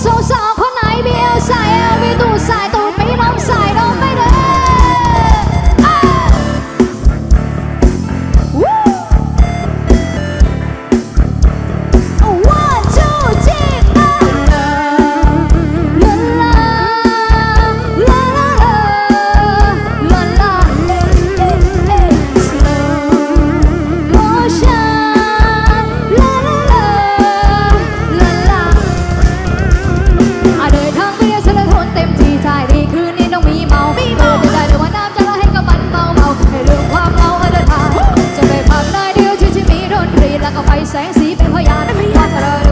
so sorry. แล้วก็ไฟแสงสีเป็นพยานพยานเจริ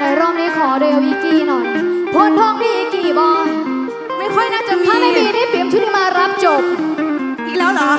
ในรอบนี้ขอเดวิกี้หน่อยพลทองพี่กี่บอลไม่ค่อยน่าจะมีถ้าไม่มีนี่เปียมชุดที่มารับจบ อีกแล้วเหรอ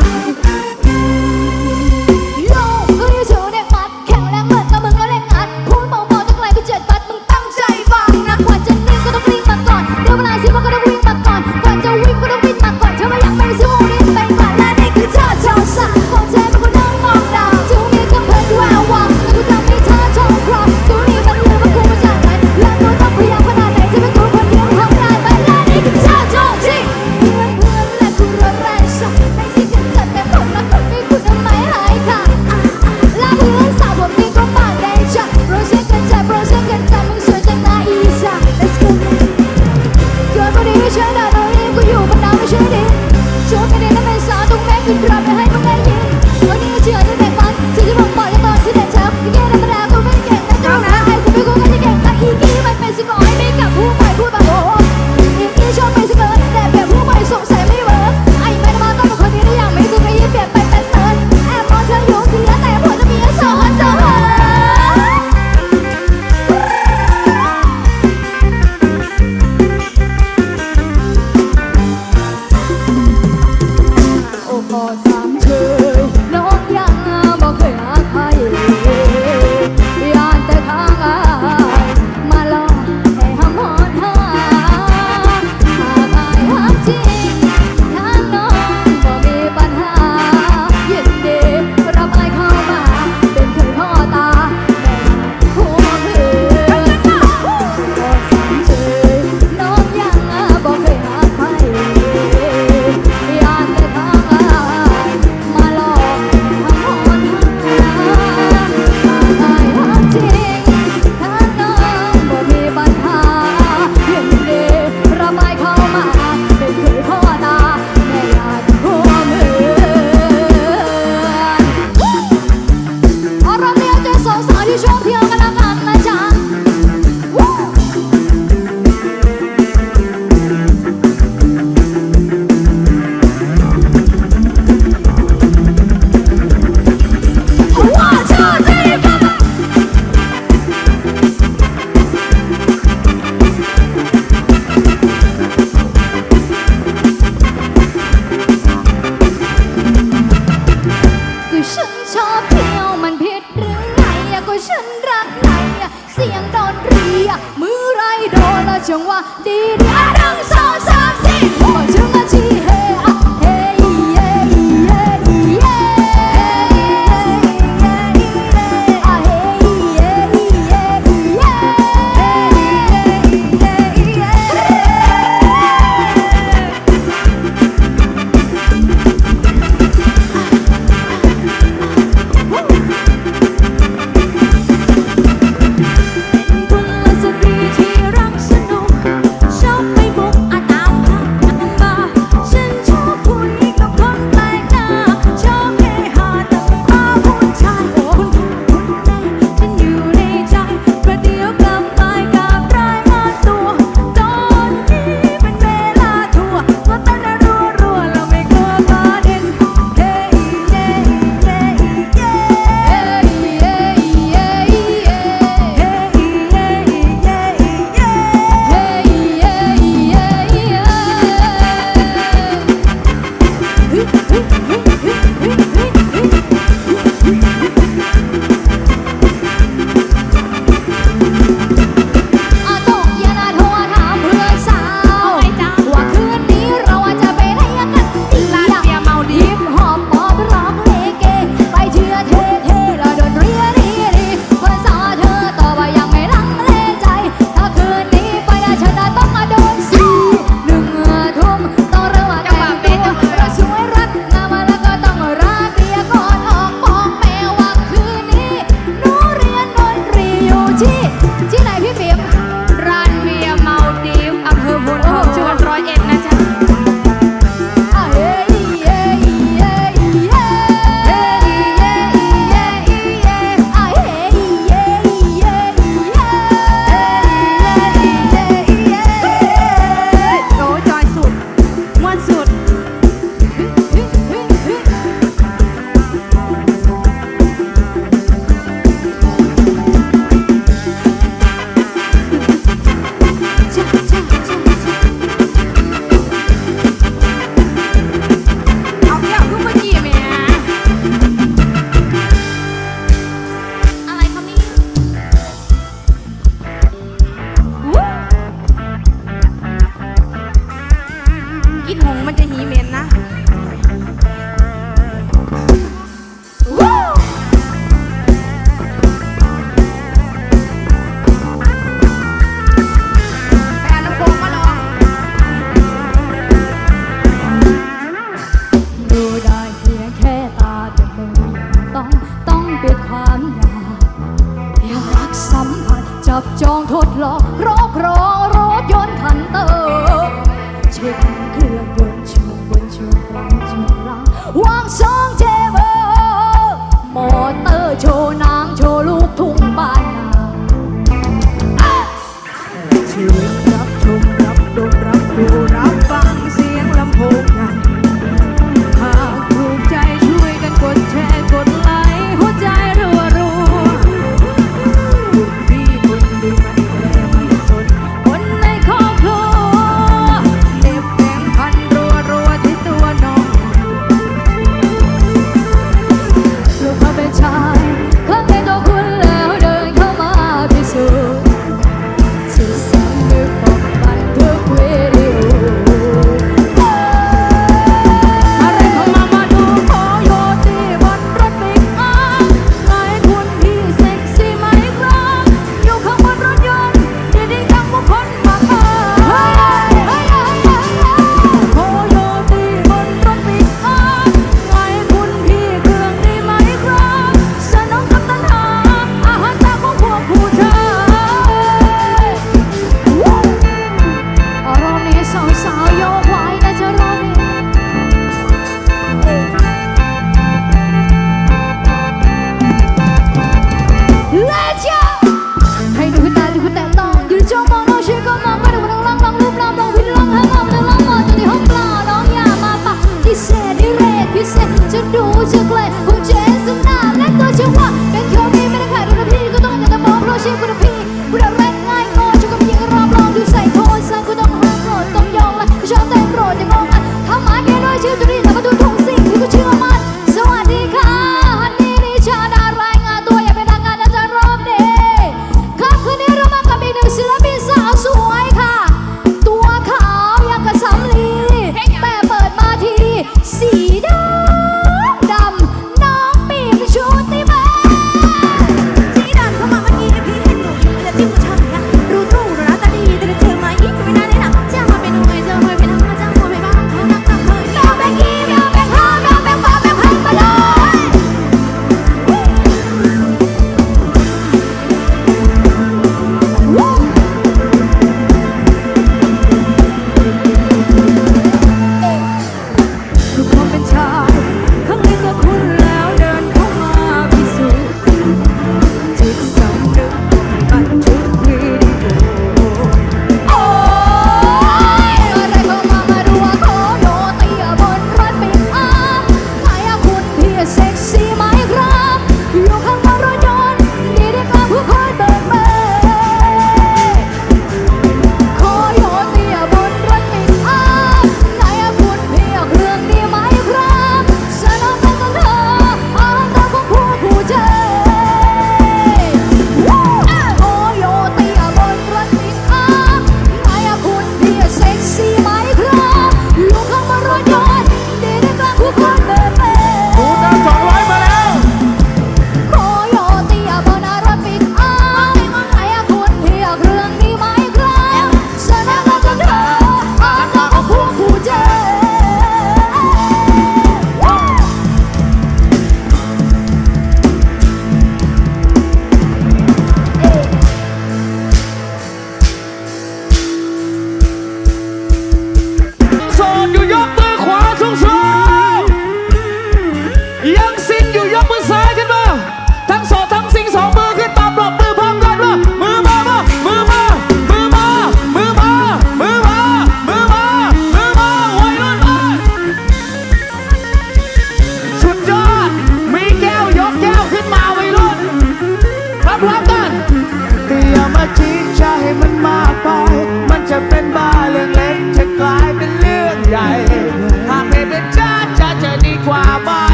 หงมันจะหีเหม็นนะ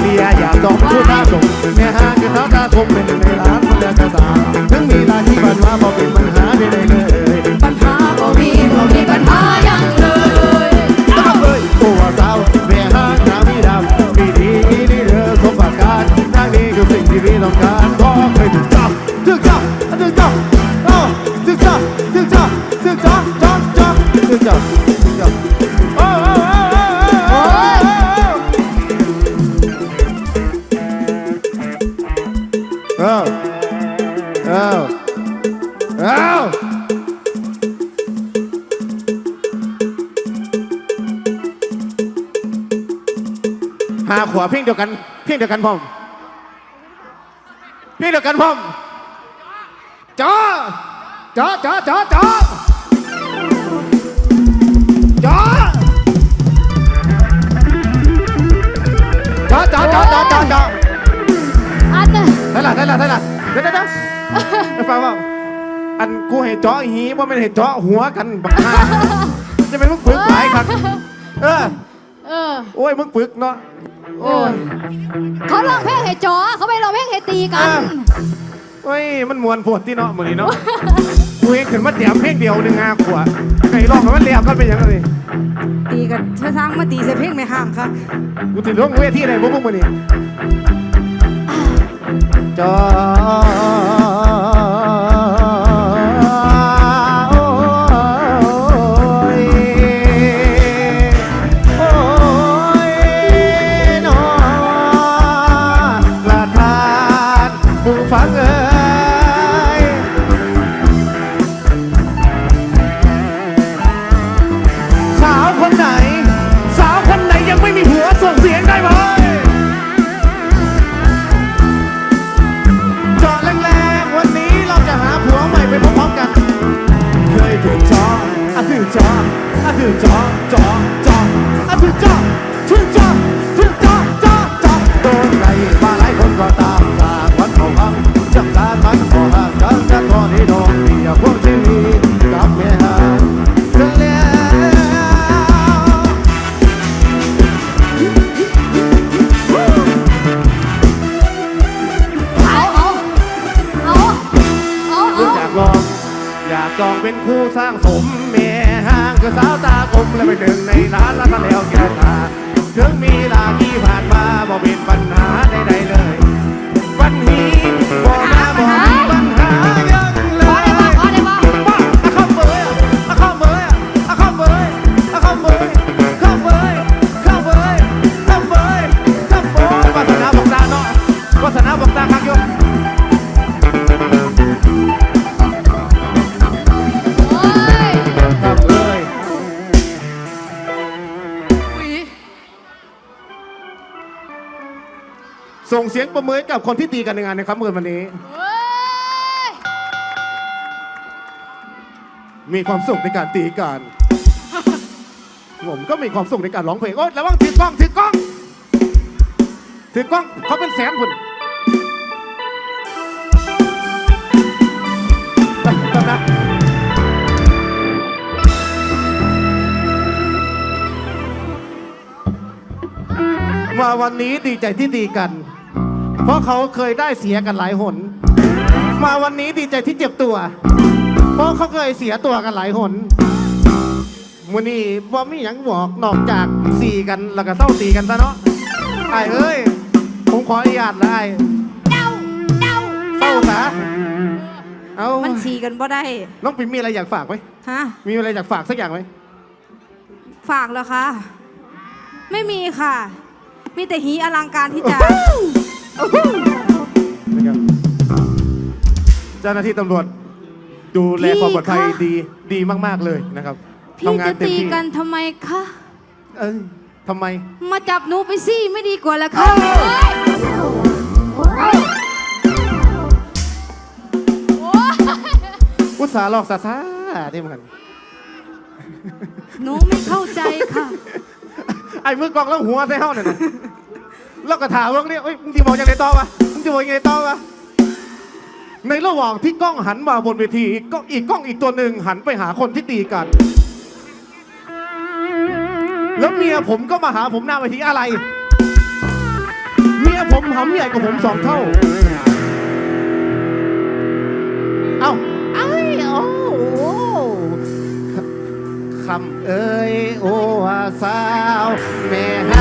เลียอยากตองพูดหน้าสงแม่หาเงินท้าตาคมเป็นในร้านคนเลือกกระสาถึงมีลายที่บันว่าบอกเป็นปัญหาได้เลยปัญหาบ่มีบ่มีปัญหายังเลยเอาเลยตัว่าสาวแม่หาสามีดำมีดีมีดีเด้อสมบัติการนางนี้คือสิ่งที่พี่ต้องการขอให้ถึงจับถึงจับถึงจ้าเออถึงจับถึงจ้าถึงจับจัเจับถึงจ้า หาขวาเพียงเดียวกัน เพียงเดียวกันพ่อมเพียงเดียวกันพ่อมจ้อจ้อจ้อจ้อจ้อจ้อจ้อจ้อจ้อจ้อจ้อจ้าอันน่ะได้ละได้ละได้ละเดี๋ยวเดี๋ยวเดี๋ยวได้ฟังว่าอันกูให้เจาะหีว่าไม่นให้เจาะหัวกันบักฮาจะเป็นมึงฝึกหลายครับ เออ เออ โอ้ยมึงฝึกเนาะ โอ้ยเขาลองเพลงเห้จอเขาไปลองเพลงเห้ตีกัน เฮ้ย มันมวนปวดที่เนาะหมือนี้เนาะกูเองขึ้นมาเตียมเพลงเดียวหนึ่งงาขวดไก่ลองกับมันเลียบกันเปยังไงตีกันช้างมาตีใส่เพลงไม่ห่างค่ะกูติดร้องเวทีอะไหนพวกมึงมาเนี่ยจอ ส่งเสียงประเมยกับคนที่ตีกันในงานในครับเมื่อวันนี้มีความสุขในการตีกัน ผมก็มีความสุขในการร้องเพลง โอ๊ยระวังถือกล้องถือกล้องถือกล้องเขาเป็นแสนคนตมาวันนี้ดีใจที่ดีกัน พราะเขาเคยได้เสียกันหลายหน มาวันนี้ดีใจที่เจ็บตัว เพราะเขาเคยเสียตัวกันหลายหนวันนี้บ่มีอยังบอกนอกจากสี่กันแล้วก็เศร้าสีกันซะเนาะไอ้เอ้ยผมขออนุญาตเลยเจ้เจ้าเศร้าซะเอามันสีกันบ่ได้น้องปิ่มมีอะไรอยากฝากไหมฮะมีอะไรอยากฝากสักอย่างไหมฝากเหรอคะ ไม่มีค่ะ มีแต่ฮีอลังการที่จะ นะครับเจ้าหน้าที่ตำรวจดูแลความปลอดภัยพี่ดีดีมาก ๆ เลยนะครับพี่จะตีกันทำไมคะ เอ้ทำไม มาจับหนูไปสิไม่ดีกว่าละคะเฮ้ยอุตสาหลอกสาซานี่มันหนูไม่เข้าใจค่ะ ไอ้มือกลองแล้วหัวใส่ห้องเนี่ยน แล้วก็ถามว่าเนี่ยมึงจะบอกยังไงต่อวะมึงจะบอกยังไงต่อวะในระหว่างที่กล้องหันมาบนเวทีก็อีกกล้องอีกตัวหนึ่งหันไปหาคนที่ตีกัน แล้วเมียผมก็มาหาผมหน้าเวทีอะไร เมียผมหำใหญ่กว่าผมสองเท่า เอ้าเอ้ยโอ้คำเอ้ยโอ้สาว แม่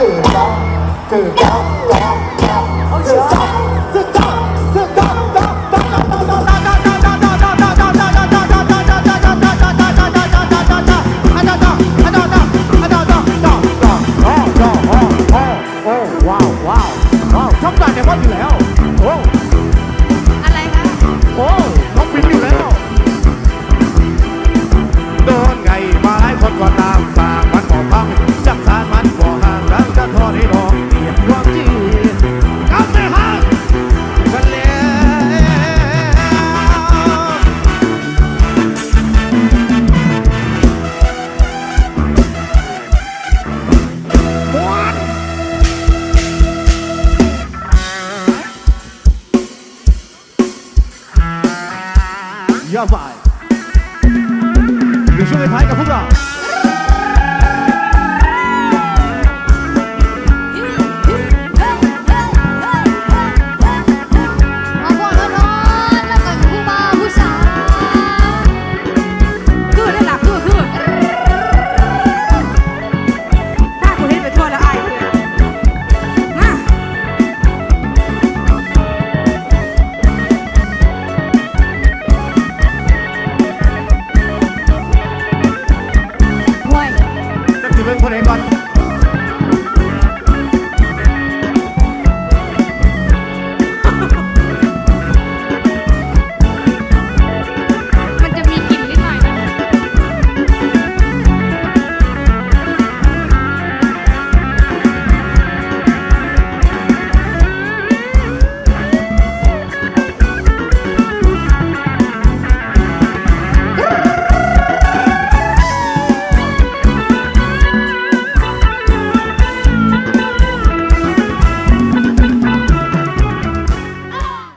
จืดจ้าจืดจ้